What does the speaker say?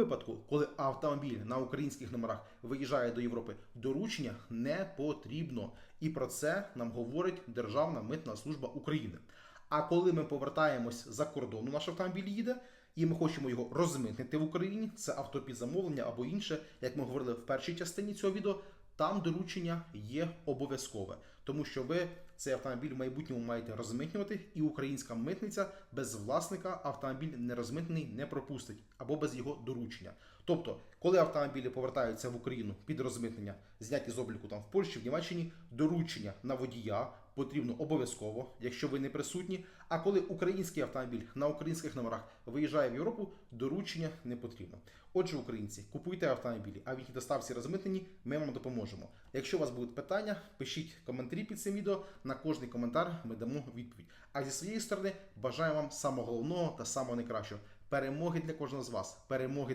випадку, коли автомобіль на українських номерах виїжджає до Європи, доручення не потрібно. І про це нам говорить Державна митна служба України. А коли ми повертаємось за кордону, наш автомобіль їде, і ми хочемо його розмитнити в Україні, це авто під замовлення або інше, як ми говорили в першій частині цього відео, там доручення є обов'язкове, тому що ви цей автомобіль в майбутньому маєте розмитнювати, і українська митниця без власника автомобіль не розмитнений не пропустить або без його доручення. Тобто, коли автомобілі повертаються в Україну під розмитнення, зняті з обліку там в Польщі, в Німеччині, доручення на водія потрібно обов'язково, якщо ви не присутні. А коли український автомобіль на українських номерах виїжджає в Європу, доручення не потрібно. Отже, українці, купуйте автомобілі, а в їхній доставці розмитнені, ми вам допоможемо. Якщо у вас будуть питання, пишіть коментарі під цим відео. На кожний коментар ми дамо відповідь. А зі своєї сторони бажаю вам самого головного та самого найкращого перемоги для кожного з вас, перемоги